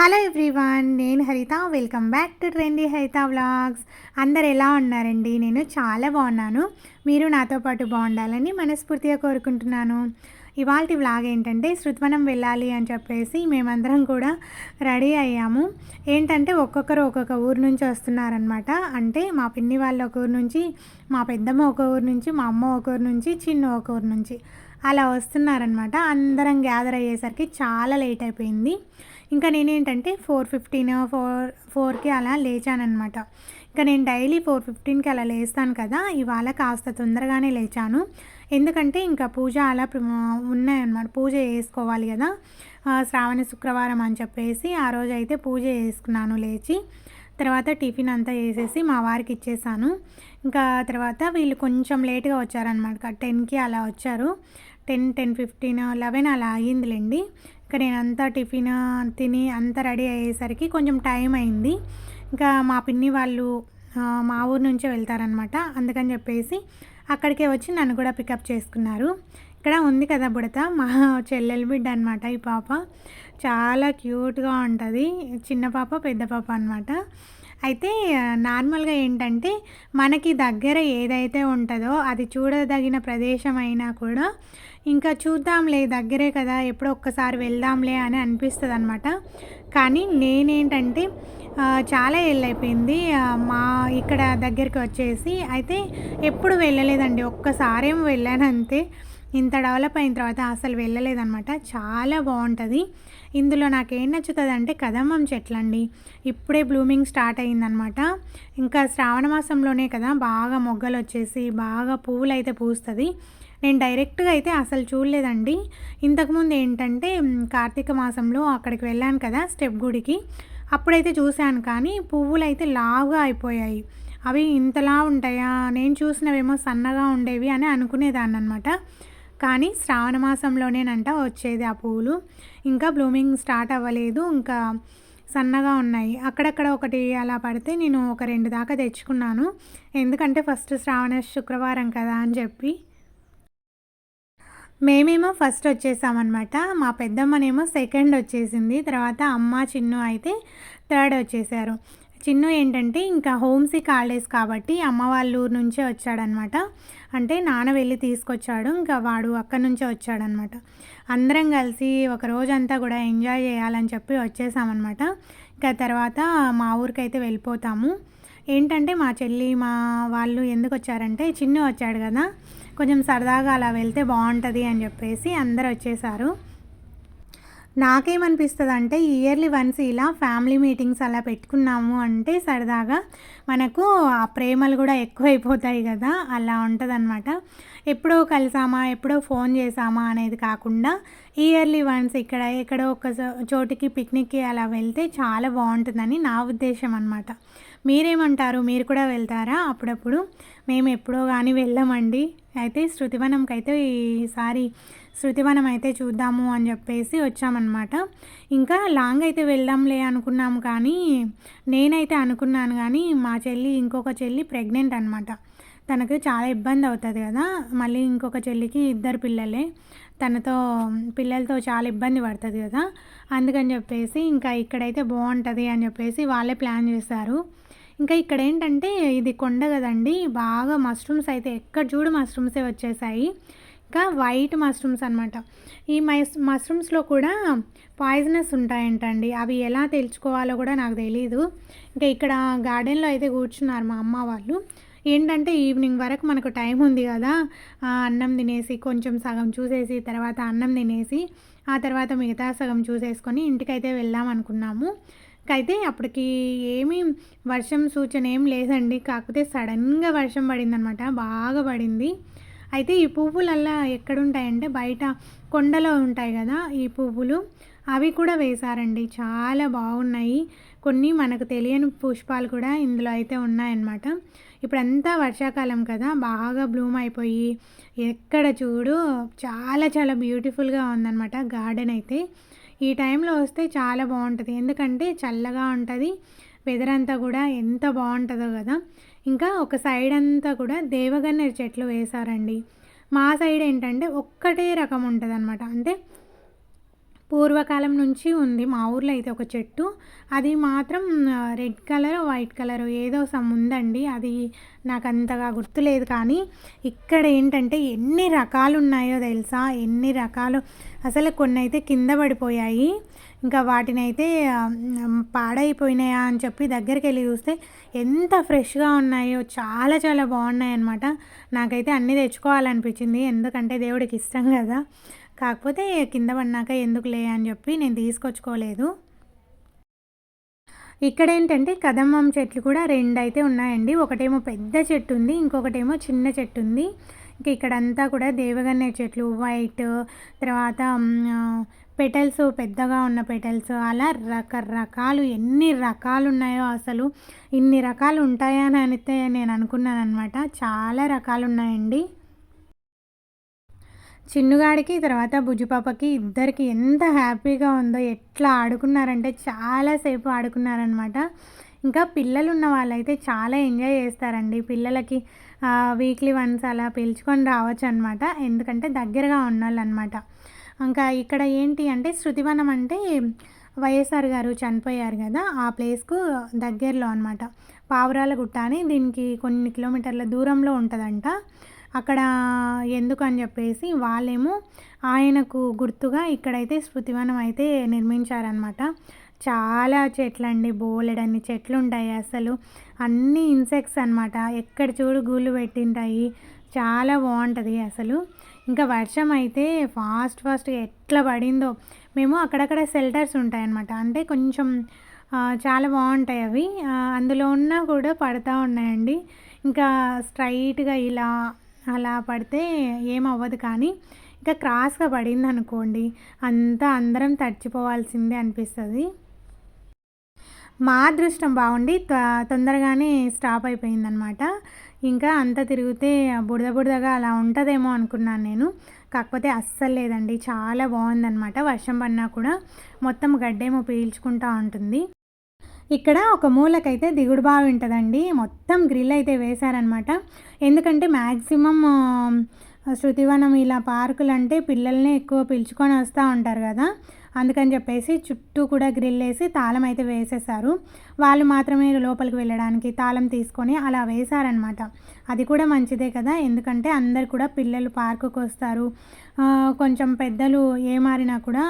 Hello everyone నేను Haritha. Welcome back to trendy Haritha vlogs అందరు ఎలా ఉన్నారండి? నేను చాలా బాగున్నాను. మీరు నాతో పాటు బాగుండాలని మనస్ఫూర్తిగా కోరుకుంటున్నాను. ఇవాళ వ్లాగ్ ఏంటంటే శృత్వనం వెళ్ళాలి అని చెప్పేసి మేమందరం కూడా రెడీ అయ్యాము. ఏంటంటే ఒక్కొక్కరు ఒక్కొక్క ఊరు నుంచి వస్తున్నారనమాట అంటే మా పిన్ని వాళ్ళ ఒక ఊరు నుంచి మా పెద్దమ్మ ఒక ఊరు నుంచి మా అమ్మ ఒక ఊరు నుంచి చిన్న ఒక ఊరు నుంచి అలా వస్తున్నారనమాట అందరం గ్యాదర్ అయ్యేసరికి చాలా లేట్ అయిపోయింది. ఇంకా నేనేంటంటే ఫోర్ ఫిఫ్టీన్ ఫోర్ ఫోర్కి అలా లేచానమాట ఇంకా నేను డైలీ ఫోర్ ఫిఫ్టీన్కి అలా లేస్తాను కదా ఇవాళ కాస్త తొందరగానే లేచాను. ఎందుకంటే ఇంకా పూజ అలా ఉన్నాయన్నమాట. పూజ చేసుకోవాలి కదా. శ్రావణ శుక్రవారం అని చెప్పేసి ఆ రోజు అయితే పూజ చేసుకున్నాను లేచి. తర్వాత టిఫిన్ అంతా వేసేసి మా వారికి ఇచ్చేసాను. ఇంకా తర్వాత వీళ్ళు కొంచెం లేట్గా వచ్చారనమాట టెన్కి అలా వచ్చారు. టెన్ టెన్ ఫిఫ్టీన్ లెవెన్ అలా అయ్యిందిలేండి. ఇంకా నేను అంతా టిఫిన్ తిని అంతా రెడీ అయ్యేసరికి కొంచెం టైం అయింది. ఇంకా మా పిన్ని వాళ్ళు మా ఊరు నుంచే వెళ్తారనమాట అందుకని చెప్పేసి అక్కడికే వచ్చి నన్ను కూడా పికప్ చేసుకున్నారు. ఇక్కడ ఉంది కదా బుడత మా చెల్లెలు బిడ్డ అనమాట ఈ పాప. చాలా క్యూట్గా ఉంటుంది. చిన్న పాప పెద్ద పాప అనమాట అయితే నార్మల్గా ఏంటంటే మనకి దగ్గర ఏదైతే ఉంటుందో అది చూడదగిన ప్రదేశం అయినా కూడా ఇంకా చూద్దాంలే దగ్గరే కదా ఎప్పుడో ఒక్కసారి వెళ్దాంలే అని అనిపిస్తుంది అనమాట కానీ నేనేంటంటే చాలా ఏళ్ళైపోయింది మా ఇక్కడ దగ్గరికి వచ్చేసి అయితే ఎప్పుడు వెళ్ళలేదండి. ఒక్కసారేమో వెళ్ళాను అంతే ఇంత డెవలప్ అయిన తర్వాత అసలు వెళ్ళలేదన్నమాట. చాలా బాగుంటుంది. ఇందులో నాకేం నచ్చుతుంది అంటే కదమ్మం చెట్లండి. ఇప్పుడే బ్లూమింగ్ స్టార్ట్ అయిందనమాట ఇంకా శ్రావణ మాసంలోనే కదా బాగా మొగ్గలు వచ్చేసి బాగా పువ్వులు అయితే పూస్తుంది. నేను డైరెక్ట్గా అయితే అసలు చూడలేదండి. ఇంతకుముందు ఏంటంటే కార్తీక మాసంలో అక్కడికి వెళ్ళాను కదా స్టెప్ గుడికి. అప్పుడైతే చూశాను కానీ పువ్వులు అయితే లావుగా అయిపోయాయి. అవి ఇంతలా ఉంటాయా? నేను చూసినవేమో సన్నగా ఉండేవి అని అనుకునేదాన్ని అనమాట కానీ శ్రావణ మాసంలోనేనంట వచ్చేది ఆ పువ్వులు. ఇంకా బ్లూమింగ్ స్టార్ట్ అవ్వలేదు. ఇంకా సన్నగా ఉన్నాయి. అక్కడక్కడ ఒకటి అలా పడితే నేను ఒక రెండు దాకా తెచ్చుకున్నాను. ఎందుకంటే ఫస్ట్ శ్రావణ శుక్రవారం కదా అని చెప్పి. మేమేమో ఫస్ట్ వచ్చేసామన్నమాట. మా పెద్దమ్మనేమో సెకండ్ వచ్చేసింది. తర్వాత అమ్మ చిన్ను అయితే థర్డ్ వచ్చేసారు. చిన్ను ఏంటంటే ఇంకా హోమ్ కాలేజ్ హాలిడేస్ కాబట్టి అమ్మ వాళ్ళ ఊరు నుంచే వచ్చాడనమాట అంటే నాన్న వెళ్ళి తీసుకొచ్చాడు. ఇంకా వాడు అక్కడి నుంచే వచ్చాడనమాట అందరం కలిసి ఒక రోజంతా కూడా ఎంజాయ్ చేయాలని చెప్పి వచ్చేసామన్నమాట. ఇంకా తర్వాత మా ఊరికైతే వెళ్ళిపోతాము. ఏంటంటే మా చెల్లి మా వాళ్ళు ఎందుకు వచ్చారంటే చిన్ను వచ్చాడు కదా. కొంచెం సరదాగా అలా వెళ్తే బాగుంటుంది అని చెప్పేసి అందరు వచ్చేసారు నాకేమనిపిస్తుంది అంటే ఇయర్లీ వన్స్ ఇలా ఫ్యామిలీ మీటింగ్స్ అలా పెట్టుకున్నాము అంటే సరదాగా మనకు ఆ ప్రేమలు కూడా ఎక్కువైపోతాయి కదా అలా ఉంటుంది ఎప్పుడో కలిసామా ఎప్పుడో ఫోన్ చేసామా అనేది కాకుండా ఇయర్లీ వన్స్ ఇక్కడ ఎక్కడో ఒక చోటికి పిక్నిక్కి అలా వెళ్తే చాలా బాగుంటుందని నా ఉద్దేశం అనమాట మీరేమంటారు? మీరు కూడా వెళ్తారా? అప్పుడప్పుడు మేము ఎప్పుడో కానీ వెళ్ళామండి. అయితే శృతివనంకి అయితే ఈసారి శృతివనం అయితే చూద్దాము అని చెప్పేసి వచ్చామన్నమాట. ఇంకా లాంగ్ అయితే వెళ్దాంలే అనుకున్నాము కానీ నేనైతే అనుకున్నాను కానీ మా చెల్లి ఇంకొక చెల్లి ప్రెగ్నెంట్ అనమాట తనకు చాలా ఇబ్బంది అవుతుంది కదా మళ్ళీ ఇంకొక చెల్లికి ఇద్దరు పిల్లలే. తనతో పిల్లలతో చాలా ఇబ్బంది పడుతుంది కదా అందుకని చెప్పేసి ఇంకా ఇక్కడైతే బాగుంటుంది అని చెప్పేసి వాళ్ళే ప్లాన్ చేశారు. ఇంకా ఇక్కడ ఏంటంటే ఇది కొండ కదండి బాగా మష్రూమ్స్ అయితే ఎక్కడ చూడు మష్రూమ్సే వచ్చేసాయి. ఇంకా వైట్ మష్రూమ్స్ అనమాట ఈ మస్ మష్రూమ్స్లో కూడా పాయిజనస్ ఉంటాయంటండి. అవి ఎలా తెలుసుకోవాలో కూడా నాకు తెలియదు ఇంకా ఇక్కడ గార్డెన్లో అయితే కూర్చున్నారు మా అమ్మ వాళ్ళు. ఏంటంటే ఈవినింగ్ వరకు మనకు టైం ఉంది కదా అన్నం తినేసి కొంచెం సగం చూసేసి తర్వాత అన్నం తినేసి ఆ తర్వాత మిగతా సగం చూసేసుకొని ఇంటికైతే వెళ్దాం అనుకున్నాము. అయితే అప్పటికి ఏమీ వర్షం సూచన ఏం లేదండి. కాకపోతే సడన్గా వర్షం పడిందనమాట బాగా పడింది. అయితే ఈ పువ్వులల్లా ఎక్కడుంటాయంటే బయట కొండలో ఉంటాయి కదా ఈ పువ్వులు. అవి కూడా వేశారండి. చాలా బాగున్నాయి. కొన్ని మనకు తెలియని పుష్పాలు కూడా ఇందులో అయితే ఉన్నాయన్నమాట. ఇప్పుడంతా వర్షాకాలం కదా. బాగా బ్లూమ్ అయిపోయి ఎక్కడ చూడు చాలా చాలా బ్యూటిఫుల్గా ఉందన్నమాట గార్డెన్ అయితే. ఈ టైంలో వస్తే చాలా బాగుంటుంది. ఎందుకంటే చల్లగా ఉంటుంది. వెదర్ అంతా కూడా ఎంత బాగుంటుందో కదా. ఇంకా ఒక సైడ్ అంతా కూడా దేవగన్నేరు చెట్లు వేశారండి. మా సైడ్ ఏంటంటే ఒక్కటే రకం ఉంటుంది అనమాట అంటే పూర్వకాలం నుంచి ఉంది. మా ఊర్లో అయితే ఒక చెట్టు. అది మాత్రం రెడ్ కలర్ వైట్ కలర్ ఏదో సమ్ ఉందండి. అది నాకు అంతగా గుర్తులేదు కానీ ఇక్కడ ఏంటంటే ఎన్ని రకాలు ఉన్నాయో తెలుసా? ఎన్ని రకాలు? అసలు కొన్ని అయితే కింద పడిపోయాయి. ఇంకా వాటిని అయితే పాడైపోయినాయా అని చెప్పి దగ్గరికి వెళ్ళి చూస్తే ఎంత ఫ్రెష్గా ఉన్నాయో చాలా చాలా బాగున్నాయి అనమాట నాకైతే అన్నీ తెచ్చుకోవాలనిపించింది. ఎందుకంటే దేవుడికి ఇష్టం కదా. కాకపోతే కింద పడినాక ఎందుకులే అని చెప్పి నేను తీసుకొచ్చుకోలేదు. ఇక్కడ ఏంటంటే కదమ్మం చెట్లు కూడా రెండు అయితే ఉన్నాయండి. ఒకటేమో పెద్ద చెట్టు ఉంది ఇంకొకటేమో చిన్న చెట్టు ఉంది. ఇంకా ఇక్కడంతా కూడా దేవగన్నే చెట్లు వైట్ తర్వాత పెటల్స్ పెద్దగా ఉన్న పెటల్స్ అలా రకరకాలు ఎన్ని రకాలు ఉన్నాయో అసలు ఇన్ని రకాలు ఉంటాయని అయితే నేను అనుకున్నాను అనమాట చాలా రకాలు ఉన్నాయండి చిన్నుగాడికి తర్వాత బుజ్జిపాపకి ఇద్దరికి ఎంత హ్యాపీగా ఉందో ఎట్లా ఆడుకున్నారంటే చాలాసేపు ఆడుకున్నారనమాట ఇంకా పిల్లలు ఉన్న వాళ్ళైతే చాలా ఎంజాయ్ చేస్తారండి. పిల్లలకి వీక్లీ వన్స్ అలా పిలుచుకొని రావచ్చు అనమాట ఎందుకంటే దగ్గరగా ఉన్నోళ్ళు అనమాట ఇంకా ఇక్కడ ఏంటి అంటే శృతివనం అంటే వైఎస్ఆర్ గారు చనిపోయారు కదా ఆ ప్లేస్కు దగ్గరలో అనమాట పావురాల గుట్ట అని దీనికి కొన్ని కిలోమీటర్ల దూరంలో ఉంటుందంట. అక్కడ ఎందుకు అని చెప్పేసి వాళ్ళేమో ఆయనకు గుర్తుగా ఇక్కడైతే స్మృతివనం అయితే నిర్మించారనమాట చాలా చెట్లండి బోలెడన్ని చెట్లు ఉంటాయి అసలు. అన్ని ఇన్సెక్ట్స్ అనమాట ఎక్కడ చూడు గూళ్ళు పెట్టింటాయి. చాలా బాగుంటుంది అసలు. ఇంకా వర్షం అయితే ఫాస్ట్ ఫాస్ట్గా ఎట్లా పడిందో. మేము అక్కడక్కడ షెల్టర్స్ ఉంటాయన్నమాట. అంటే కొంచెం చాలా బాగుంటాయి అవి. అందులో ఉన్నా కూడా పడతా ఉన్నాయండి. ఇంకా స్ట్రైట్గా ఇలా అలా పడితే ఏమవ్వదు కానీ ఇంకా క్రాస్గా పడింది అనుకోండి అంతా అందరం తడిచిపోవాల్సిందే అనిపిస్తుంది. మా అదృష్టం బాగుండి తొందరగానే స్టాప్ అయిపోయిందనమాట. ఇంకా అంతా తిరిగితే బుడద బుడదగా అలా ఉంటుందేమో అనుకున్నాను నేను. కాకపోతే అస్సలు లేదండి చాలా బాగుందనమాట. వర్షం పడినా కూడా మొత్తం గడ్డేమో పీల్చుకుంటూ ఉంటుంది. ఇక్కడ ఒక మూలకైతే దిగుడు బావి ఉంటుందండి. మొత్తం గ్రిల్ అయితే వేశారనమాట ఎందుకంటే మ్యాక్సిమం శృతివనం ఇలా పార్కులు అంటే పిల్లల్ని ఎక్కువ పిలుచుకొని వస్తూ ఉంటారు కదా. అందుకని చెప్పేసి చుట్టూ కూడా గ్రిల్ వేసి తాళం అయితే వేసేసారు వాళ్ళు మాత్రమే లోపలికి వెళ్ళడానికి తాళం తీసుకొని అలా వేశారనమాట అది కూడా మంచిదే కదా? ఎందుకంటే అందరు కూడా పిల్లలు పార్కుకు వస్తారు. కొంచెం పెద్దలు ఏమారినా కూడా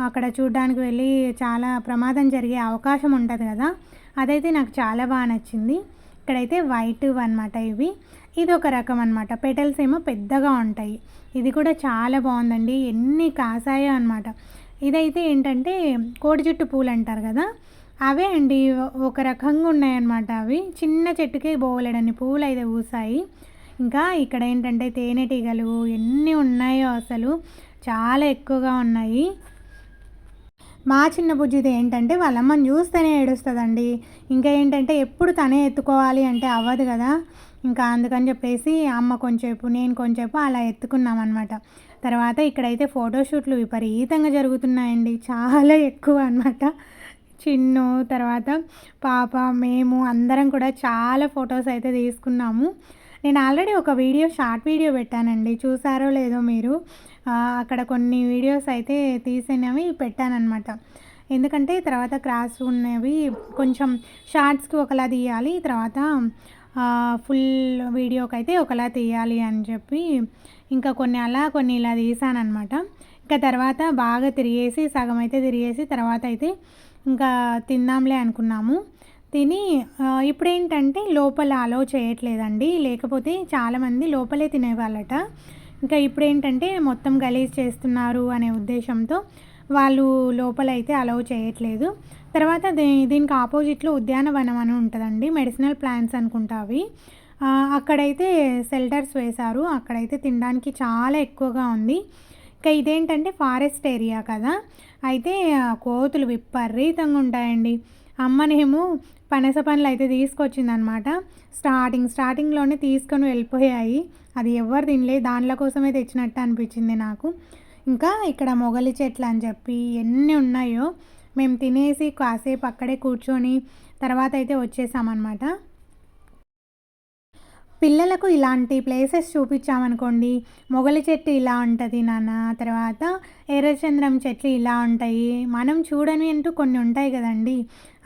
అక్కడ చూడడానికి వెళ్ళి చాలా ప్రమాదం జరిగే అవకాశం ఉంటుంది కదా? అదైతే నాకు చాలా బాగా నచ్చింది. ఇక్కడైతే వైట్ అనమాట ఇవి. ఇది ఒక రకం అనమాట పెటల్స్ ఏమో పెద్దగా ఉంటాయి. ఇది కూడా చాలా బాగుందండి. ఎన్ని కాసాయో అనమాట ఇదైతే ఏంటంటే కోడి జుట్టు పూలు అంటారు కదా అవే అండి. ఒక రకంగా ఉన్నాయన్నమాట అవి. చిన్న చెట్టుకి బోలెడని పువ్వులు అయితే పూసాయి. ఇంకా ఇక్కడ ఏంటంటే తేనెటీగలు ఎన్ని ఉన్నాయో అసలు చాలా ఎక్కువగా ఉన్నాయి. మా చిన్న బుజ్జిది ఏంటంటే వాళ్ళమ్మని చూస్తేనే ఏడుస్తుందండి. ఇంకా ఏంటంటే ఎప్పుడు తనే ఎత్తుకోవాలి అంటే అవ్వదు కదా. ఇంకా అందుకని చెప్పేసి అమ్మ కొంచెంసేపు నేను కొంచెంసేపు అలా ఎత్తుకున్నాం అనమాట తర్వాత ఇక్కడైతే ఫోటోషూట్లు విపరీతంగా జరుగుతున్నాయండి. చాలా ఎక్కువ అనమాట చిన్ను తర్వాత పాప మేము అందరం కూడా చాలా ఫొటోస్ అయితే తీసుకున్నాము. నేను ఆల్రెడీ ఒక వీడియో షార్ట్ వీడియో పెట్టానండి. చూసారో లేదో మీరు? అక్కడ కొన్ని వీడియోస్ అయితే తీసినవి పెట్టానమాట ఎందుకంటే తర్వాత క్రాస్ ఉన్నవి కొంచెం షార్ట్స్కి ఒకలా తీయాలి. తర్వాత ఫుల్ వీడియోకి అయితే ఒకలా తీయాలి అని చెప్పి ఇంకా కొన్ని అలా కొన్ని ఇలా తీసానమాట ఇంకా తర్వాత బాగా తిరిగేసి సగం అయితే తిరిగేసి తర్వాత అయితే ఇంకా తిందాంలే అనుకున్నాము. తిని ఇప్పుడేంటంటే లోపల అలో చేయట్లేదండి. లేకపోతే చాలామంది లోపలే తినేవాళ్ళట. ఇంకా ఇప్పుడేంటంటే మొత్తం గలీజ్ చేస్తున్నారు అనే ఉద్దేశంతో వాళ్ళు లోపల అయితే అలౌ చేయట్లేదు. తర్వాత దీనికి ఆపోజిట్లో ఉద్యానవనం అని ఉంటుందండి. మెడిసినల్ ప్లాంట్స్ అనుకుంటా అవి. అక్కడైతే సెల్టర్స్ వేశారు. అక్కడైతే తినడానికి చాలా ఎక్కువగా ఉంది. ఇంకా ఇదేంటంటే ఫారెస్ట్ ఏరియా కదా. అయితే కోతులు విపరీతంగా ఉంటాయండి. అమ్మనేమో పనస పనులు అయితే తీసుకొచ్చిందనమాట. స్టార్టింగ్ స్టార్టింగ్లోనే తీసుకొని వెళ్ళిపోయాయి. అది ఎవరు తినలే దానిల కోసమే తెచ్చినట్టు అనిపించింది నాకు. ఇంకా ఇక్కడ మొగలి చెట్లు అని చెప్పి ఎన్ని ఉన్నాయో మేము తినేసి కాసేపు అక్కడే కూర్చొని తర్వాత అయితే వచ్చేసామన్నమాట. పిల్లలకు ఇలాంటి ప్లేసెస్ చూపించామనుకోండి మొగలి చెట్టు ఇలా ఉంటుంది నాన్న తర్వాత ఎర్రచంద్రం చెట్లు ఇలా ఉంటాయి మనం చూడని అంటూ కొన్ని ఉంటాయి కదండి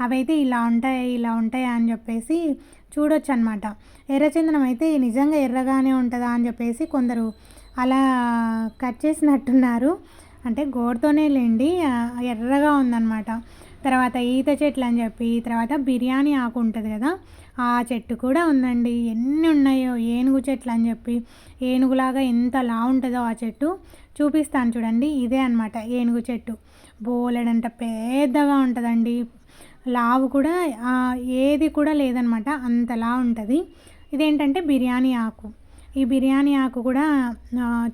అవైతే ఇలా ఉంటాయి ఇలా ఉంటాయి అని చెప్పేసి చూడొచ్చు అనమాట ఎర్రచంద్రం అయితే నిజంగా ఎర్రగానే ఉంటుందా అని చెప్పేసి కొందరు అలా కట్ చేసినట్టున్నారు. అంటే గోడతోనే లేండి. ఎర్రగా ఉందన్నమాట. తర్వాత ఈత చెట్లు అని చెప్పి తర్వాత బిర్యానీ ఆకు ఉంటుంది కదా ఆ చెట్టు కూడా ఉందండి. ఎన్ని ఉన్నాయో ఏనుగు చెట్లు అని చెప్పి ఏనుగులాగా ఎంత లా ఉంటుందో ఆ చెట్టు చూపిస్తాను చూడండి. ఇదే అనమాట ఏనుగు చెట్టు. బోలెడంట పెద్దగా ఉంటుందండి. లావు కూడా ఏది కూడా లేదనమాట అంతలా ఉంటుంది. ఇదేంటంటే బిర్యానీ ఆకు. ఈ బిర్యానీ ఆకు కూడా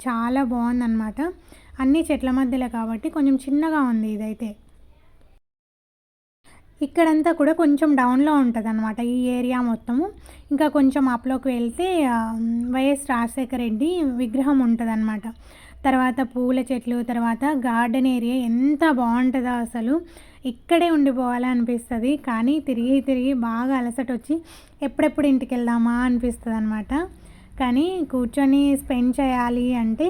చాలా బాగుందన్నమాట. అన్ని చెట్ల మధ్యలో కాబట్టి కొంచెం చిన్నగా ఉంది ఇదైతే. ఇక్కడంతా కూడా కొంచెం డౌన్లో ఉంటుంది అనమాట ఈ ఏరియా మొత్తము. ఇంకా కొంచెం అప్లోకి వెళ్తే వైఎస్ రాజశేఖర రెడ్డి విగ్రహం ఉంటుంది అనమాట తర్వాత పూల చెట్లు తర్వాత గార్డెన్ ఏరియా ఎంత బాగుంటుందో అసలు. ఇక్కడే ఉండిపోవాలనిపిస్తుంది కానీ తిరిగి తిరిగి బాగా అలసట వచ్చి ఎప్పుడెప్పుడు ఇంటికి వెళ్దామా అనిపిస్తుంది అనమాట కానీ కూర్చొని స్పెండ్ చేయాలి అంటే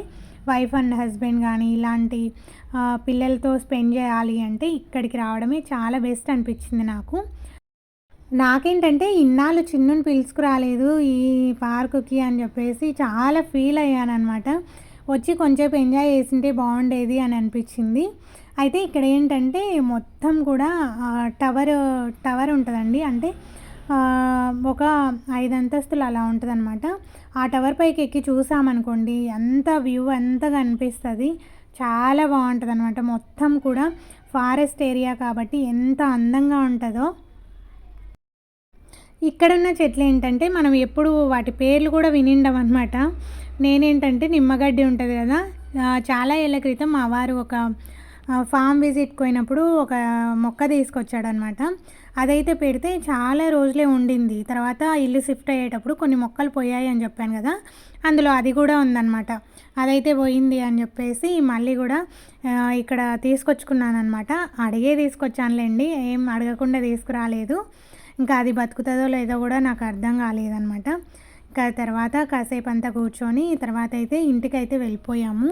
వైఫ్ అండ్ హస్బెండ్ కానీ ఇలాంటి పిల్లలతో స్పెండ్ చేయాలి అంటే ఇక్కడికి రావడమే చాలా బెస్ట్ అనిపించింది నాకు. నాకేంటంటే ఇన్నాళ్ళు చిన్నుని పిలుచుకురాలేదు ఈ పార్కుకి అని చెప్పేసి చాలా ఫీల్ అయ్యాను అనమాట వచ్చి కొంచెంసేపు ఎంజాయ్ చేసింటే బాగుండేది అని అనిపించింది. అయితే ఇక్కడ ఏంటంటే మొత్తం కూడా టవర్ టవర్ ఉంటుందండి. అంటే ఒక ఐదు అంతస్తులు అలా ఉంటుంది అనమాట ఆ టవర్ పైకి ఎక్కి చూసామనుకోండి అంత వ్యూ ఎంత కనిపిస్తుంది చాలా బాగుంటుంది అనమాట మొత్తం కూడా ఫారెస్ట్ ఏరియా కాబట్టి ఎంత అందంగా ఉంటుందో. ఇక్కడున్న చెట్లు ఏంటంటే మనం ఎప్పుడు వాటి పేర్లు కూడా వినిండం అనమాట నేనేంటంటే నిమ్మగడ్డి ఉంటుంది కదా చాలా ఏళ్ళ క్రితం మా వారు ఒక ఫామ్ విజిట్కి పోయినప్పుడు ఒక మొక్క తీసుకొచ్చాడనమాట. అదైతే పెడితే చాలా రోజులే ఉండింది. తర్వాత ఇల్లు షిఫ్ట్ అయ్యేటప్పుడు కొన్ని మొక్కలు పోయాయి అని చెప్పాను కదా అందులో అది కూడా ఉందన్నమాట అదైతే పోయింది అని చెప్పేసి మళ్ళీ కూడా ఇక్కడ తీసుకొచ్చుకున్నాను అనమాట అడిగే తీసుకొచ్చానులేండి ఏం అడగకుండా తీసుకురాలేదు. ఇంకా అది బతుకుతుందో లేదో కూడా నాకు అర్థం కాలేదనమాట. ఇంకా తర్వాత కాసేపు అంతా కూర్చొని తర్వాత అయితే ఇంటికైతే వెళ్ళిపోయాము.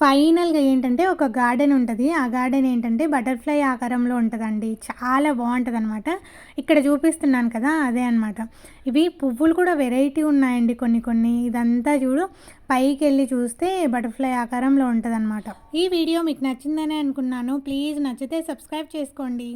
ఫైనల్గా ఏంటంటే ఒక గార్డెన్ ఉంటుంది. ఆ గార్డెన్ ఏంటంటే బటర్ఫ్లై ఆకారంలో ఉంటుందండి. చాలా బాగుంటుంది అనమాట ఇక్కడ చూపిస్తున్నాను కదా అదే అనమాట ఇవి పువ్వులు కూడా వెరైటీ ఉన్నాయండి కొన్ని కొన్ని. ఇదంతా చూడు పైకి వెళ్ళి చూస్తే బటర్ఫ్లై ఆకారంలో ఉంటుంది అనమాట ఈ వీడియో మీకు నచ్చిందని అనుకున్నాను. ప్లీజ్ నచ్చితే సబ్స్క్రైబ్ చేసుకోండి.